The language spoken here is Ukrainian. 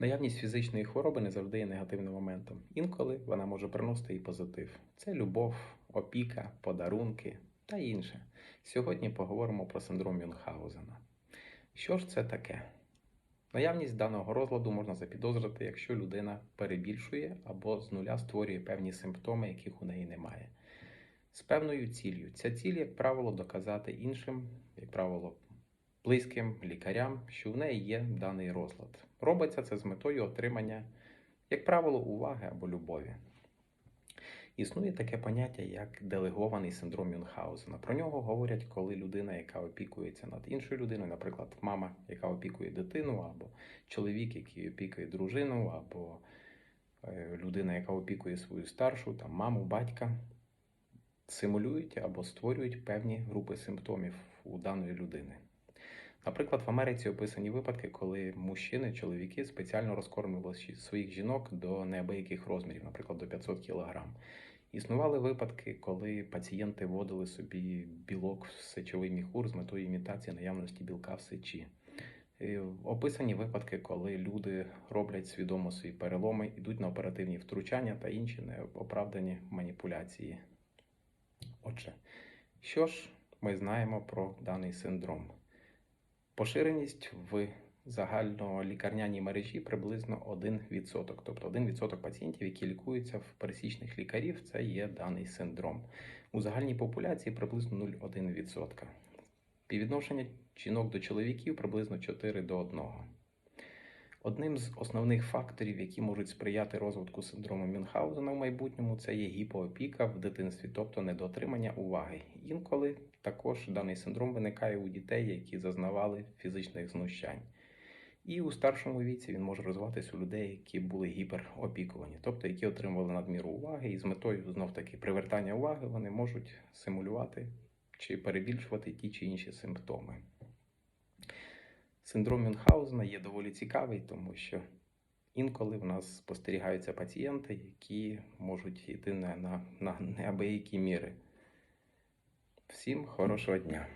Наявність фізичної хвороби не завжди є негативним моментом. Інколи вона може приносити і позитив. Це любов, опіка, подарунки та інше. Сьогодні поговоримо про синдром Мюнхгаузена. Що ж це таке? Наявність даного розладу можна запідозрити, якщо людина перебільшує або з нуля створює певні симптоми, яких у неї немає. З певною ціллю. Ця ціль, як правило, доказати іншим, як правило, близьким лікарям, що в неї є даний розлад. Робиться це з метою отримання, як правило, уваги або любові. Існує таке поняття, як делегований синдром Мюнхгаузена. Про нього говорять, коли людина, яка опікується над іншою людиною, наприклад, мама, яка опікує дитину, або чоловік, який опікує дружину, або е, людина, яка опікує свою старшу, там, маму, батька, симулюють або створюють певні групи симптомів у даної людини. Наприклад, в Америці описані випадки, коли мужчини, чоловіки спеціально розкормлювали своїх жінок до неабияких розмірів, наприклад, до 500 кг. Існували випадки, коли пацієнти вводили собі білок в сечовий міхур з метою імітації наявності білка в сечі. Описані випадки, коли люди роблять свідомо свої переломи, йдуть на оперативні втручання та інші неоправдані маніпуляції. Отже, що ж ми знаємо про даний синдром? Поширеність в загальнолікарняній мережі приблизно 1%. Тобто 1% пацієнтів, які лікуються в пересічних лікарів, це є даний синдром. У загальній популяції приблизно 0,1%. Співвідношення жінок до чоловіків приблизно 4 до 1. Одним з основних факторів, які можуть сприяти розвитку синдрому Мюнхгаузена в майбутньому, це є гіпоопіка в дитинстві, тобто недоотримання уваги. Інколи також даний синдром виникає у дітей, які зазнавали фізичних знущань. І у старшому віці він може розвиватися у людей, які були гіперопікувані, тобто які отримували надміру уваги, і з метою знов таки привертання уваги вони можуть симулювати чи перебільшувати ті чи інші симптоми. Синдром Мюнхгаузена є доволі цікавий, тому що інколи в нас спостерігаються пацієнти, які можуть йти на, на, на неабиякі міри. Всім хорошого дня!